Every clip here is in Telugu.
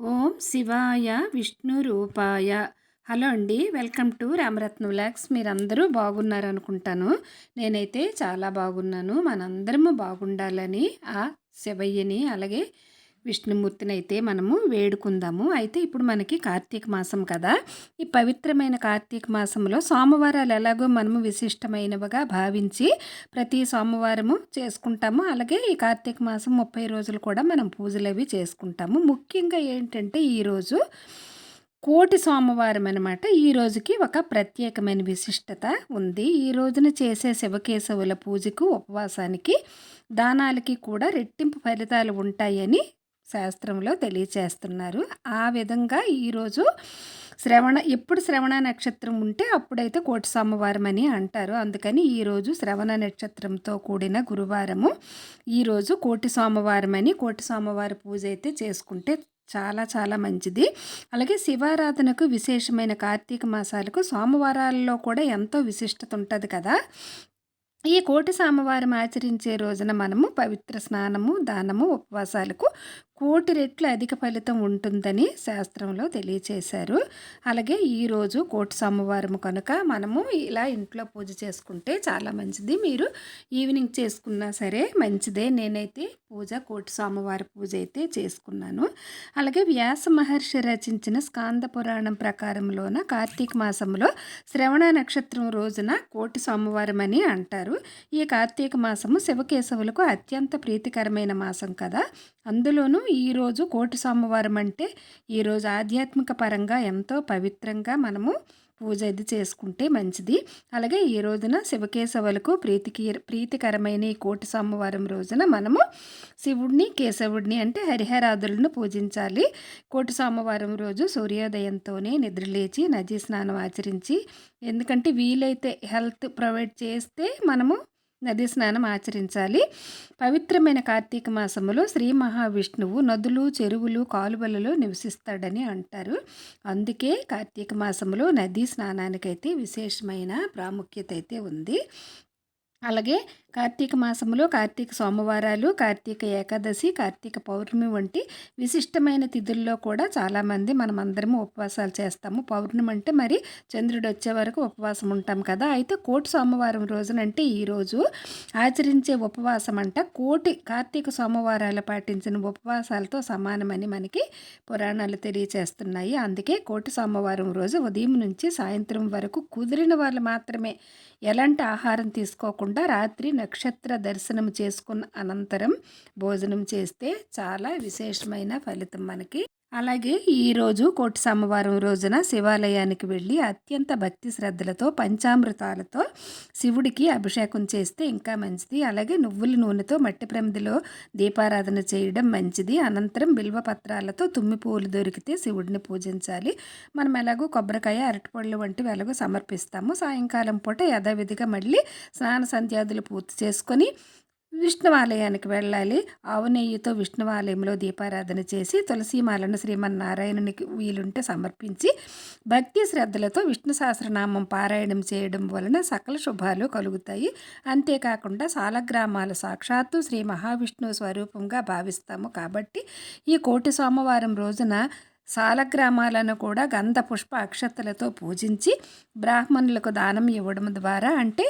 ఓం శివాయ విష్ణు రూపాయ. హలో అండి వెల్కమ్ టు రామరత్న వ్లాగ్స్. మీరందరూ బాగున్నారు అనుకుంటాను నేనైతే చాలా బాగున్నాను. మనందరము బాగుండాలని ఆ శివయ్యని అలాగే విష్ణుమూర్తిని అయితే మనము వేడుకుందాము. అయితే ఇప్పుడు మనకి కార్తీక మాసం కదా. ఈ పవిత్రమైన కార్తీక మాసంలో సోమవారాలు ఎలాగో మనము విశిష్టమైనవిగా భావించి ప్రతి సోమవారము చేసుకుంటాము. అలాగే ఈ కార్తీక మాసం ముప్పై రోజులు కూడా మనం పూజలు అవి చేసుకుంటాము. ముఖ్యంగా ఏంటంటే ఈరోజు కోటి సోమవారం అనమాట ఈ రోజుకి ఒక ప్రత్యేకమైన విశిష్టత ఉంది. ఈ రోజున చేసే శివకేశవుల పూజకు ఉపవాసానికి దానాలకి కూడా రెట్టింపు ఫలితాలు ఉంటాయని శాస్త్రంలో తెలియచేస్తున్నారు. ఆ విధంగా ఈరోజు శ్రవణ ఎప్పుడు శ్రవణ నక్షత్రం ఉంటే అప్పుడైతే కోటి సోమవారం అని అంటారు. అందుకని ఈరోజు శ్రవణ నక్షత్రంతో కూడిన గురువారము ఈరోజు కోటి సోమవారం అని కోటి సోమవారి పూజ అయితే చేసుకుంటే చాలా చాలా మంచిది. అలాగే శివారాధనకు విశేషమైన కార్తీక మాసాలకు సోమవారాల్లో కూడా ఎంతో విశిష్టత ఉంటుంది కదా. ఈ కోటి సోమవారం ఆచరించే రోజున మనము పవిత్ర స్నానము దానము ఉపవాసాలకు కోటి రెట్లు అధిక ఫలితం ఉంటుందని శాస్త్రంలో తెలియచేశారు. అలాగే ఈరోజు కోటి సోమవారం కనుక మనము ఇలా ఇంట్లో పూజ చేసుకుంటే చాలా మంచిది. మీరు ఈవినింగ్ చేసుకున్నా సరే మంచిదే. నేనైతే పూజ కోటి సోమవారి పూజ అయితే చేసుకున్నాను. అలాగే వ్యాస మహర్షి రచించిన స్కాంద పురాణం ప్రకారంలోన కార్తీక మాసంలో శ్రవణ నక్షత్రం రోజున కోటి సోమవారం అని అంటారు. ఈ కార్తీక మాసము శివకేశవులకు అత్యంత ప్రీతికరమైన మాసం కదా. అందులోనూ ఈరోజు కోటి సోమవారం అంటే ఈరోజు ఆధ్యాత్మిక పరంగా ఎంతో పవిత్రంగా మనము పూజ అది చేసుకుంటే మంచిది. అలాగే ఈ రోజున శివకేశవులకు ప్రీతికి ప్రీతికరమైన ఈ కోటి సోమవారం రోజున మనము శివుడిని కేశవుడిని అంటే హరిహరాదులను పూజించాలి. కోటి సోమవారం రోజు సూర్యోదయంతోనే నిద్రలేచి నదీ స్నానం ఆచరించి ఎందుకంటే వీలైతే హెల్త్ ప్రొవైడ్ చేస్తే మనము నది స్నానం ఆచరించాలి. పవిత్రమైన కార్తీక మాసములో శ్రీ మహావిష్ణువు నదులు చెరువులు కాలువలలో నివసిస్తాడని అంటారు. అందుకే కార్తీక మాసంలో నదీ స్నానానికైతే విశేషమైన ప్రాముఖ్యత అయితే ఉంది. అలాగే కార్తీక మాసంలో కార్తీక సోమవారాలు కార్తీక ఏకాదశి కార్తీక పౌర్ణమి వంటి విశిష్టమైన తిథుల్లో కూడా చాలామంది మనమందరము ఉపవాసాలు చేస్తాము. పౌర్ణమి అంటే మరి చంద్రుడు వచ్చే వరకు ఉపవాసం ఉంటాం కదా. అయితే కోటి సోమవారం రోజునంటే ఈరోజు ఆచరించే ఉపవాసం అంట. కోటి కార్తీక సోమవారాలు పాటించిన ఉపవాసాలతో సమానమని మనకి పురాణాలు తెలియచేస్తున్నాయి. అందుకే కోటి సోమవారం రోజు ఉదయం నుంచి సాయంత్రం వరకు కుదిరిన వాళ్ళు మాత్రమే ఎలాంటి ఆహారం తీసుకోకుండా రాత్రి నక్షత్ర దర్శనం చేసుకున్న అనంతరం భోజనం చేస్తే చాలా విశేషమైన ఫలితం మనకి అలాగే ఈరోజు కోటి సోమవారం రోజున శివాలయానికి వెళ్ళి అత్యంత భక్తి శ్రద్ధలతో పంచామృతాలతో శివుడికి అభిషేకం చేస్తే ఇంకా మంచిది. అలాగే నువ్వుల నూనెతో మట్టి ప్రమిదిలో దీపారాధన చేయడం మంచిది. అనంతరం బిల్వ పత్రాలతో తుమ్మి పువ్వులు దొరికితే శివుడిని పూజించాలి. మనం ఎలాగో కొబ్బరికాయ అరటిపళ్ళు వంటివి ఎలాగో సమర్పిస్తాము. సాయంకాలం పూట యథావిధిగా మళ్ళీ స్నాన సంధ్యాదులు పూర్తి చేసుకొని విష్ణువాలయానికి వెళ్ళాలి. ఆవు నెయ్యితో విష్ణువాలయంలో దీపారాధన చేసి తులసీమాలను శ్రీమన్నారాయణునికి వీలుంటే సమర్పించి భక్తి శ్రద్ధలతో విష్ణు సహస్రనామం పారాయణం చేయడం వలన సకల శుభాలు కలుగుతాయి. అంతేకాకుండా సాలగ్రామాలు సాక్షాత్తు శ్రీ మహావిష్ణువు స్వరూపంగా భావిస్తాము కాబట్టి ఈ కోటి సోమవారం రోజున సాలగ్రామాలను కూడా గంధ పుష్ప అక్షతలతో పూజించి బ్రాహ్మణులకు దానం ఇవ్వడం ద్వారా అంటే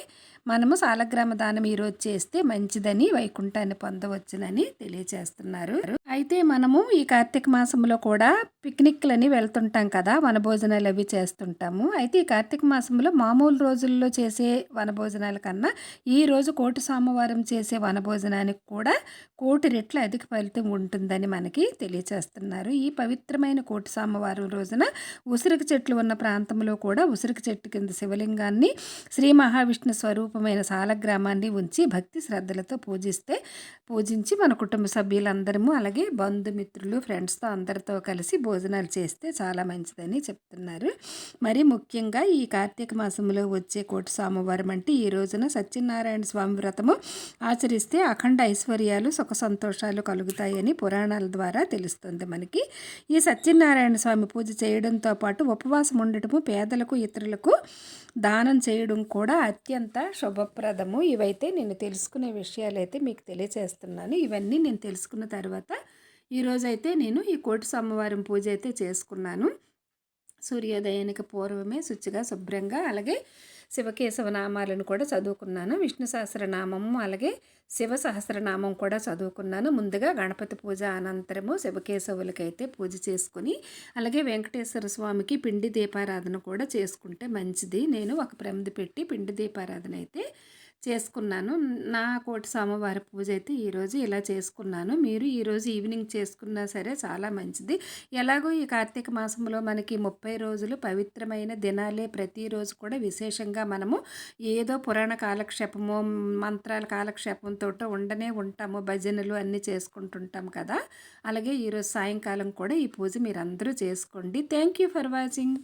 మనము సాలగ్రామ దానం ఈరోజు చేస్తే మంచిదని వైకుంఠాన్ని పొందవచ్చునని తెలియచేస్తున్నారు అయితే మనము ఈ కార్తీక మాసంలో కూడా పిక్నిక్లని వెళ్తుంటాం కదా వనభోజనాలు అవి చేస్తుంటాము. అయితే ఈ కార్తీక మాసంలో మామూలు రోజుల్లో చేసే వనభోజనాల కన్నా ఈ రోజు కోటి సోమవారం చేసే వనభోజనానికి కూడా కోటి రెట్ల అధిక ఫలితం ఉంటుందని మనకి తెలియచేస్తున్నారు. ఈ పవిత్రమైన కోటి సోమవారం రోజున ఉసిరికి చెట్లు ఉన్న ప్రాంతంలో కూడా ఉసిరికి చెట్టు కింద శివలింగాన్ని శ్రీ మహావిష్ణు స్వరూపమైన సాలగ్రామాన్ని ఉంచి భక్తి శ్రద్ధలతో పూజిస్తే పూజించి మన కుటుంబ సభ్యులందరము అలాగే బంధుమిత్రులు ఫ్రెండ్స్తో అందరితో కలిసి భోజనాలు చేస్తే చాలా మంచిదని చెప్తున్నారు. మరి ముఖ్యంగా ఈ కార్తీక మాసంలో వచ్చే కోటి సోమవారం అంటే ఈ రోజున సత్యనారాయణ స్వామి వ్రతము ఆచరిస్తే అఖండ ఐశ్వర్యాలు సుఖ సంతోషాలు కలుగుతాయని పురాణాల ద్వారా తెలుస్తుంది మనకి. ఈ సత్యనారాయణ స్వామి పూజ చేయడంతో పాటు ఉపవాసం ఉండటము పేదలకు ఇతరులకు దానం చేయడం కూడా అత్యంత శుభప్రదము. ఇవైతే నేను తెలుసుకునే విషయాలు అయితే మీకు తెలియజేస్తున్నాను. ఇవన్నీ నేను తెలుసుకున్న తర్వాత ఈరోజైతే నేను ఈ కోటి సోమవారం పూజ అయితే చేసుకున్నాను. సూర్యోదయానికి పూర్వమే శుచిగా శుభ్రంగా అలాగే శివకేశవ నామాలను కూడా చదువుకున్నాను. విష్ణు సహస్రనామము అలాగే శివ సహస్రనామం కూడా చదువుకున్నాను. ముందుగా గణపతి పూజ అనంతరము శివకేశవులకైతే పూజ చేసుకుని అలాగే వెంకటేశ్వర స్వామికి పిండి దీపారాధన కూడా చేసుకుంటే మంచిది. నేను ఒక ప్రమిది పెట్టి పిండి దీపారాధన అయితే చేసుకున్నాను. నా కోటి సోమవారి పూజ అయితే ఈరోజు ఇలా చేసుకున్నాను. మీరు ఈరోజు ఈవినింగ్ చేసుకున్నా సరే చాలా మంచిది. ఎలాగో ఈ కార్తీక మాసంలో మనకి ముప్పై రోజులు పవిత్రమైన దినాలే ప్రతిరోజు కూడా విశేషంగా మనము ఏదో పురాణ కాలక్షేపము మంత్రాల కాలక్షేపంతో ఉండనే ఉంటాము. భజనలు అన్నీ చేసుకుంటుంటాం కదా. అలాగే ఈరోజు సాయంకాలం కూడా ఈ పూజ మీరందరూ చేసుకోండి. Thank you for watching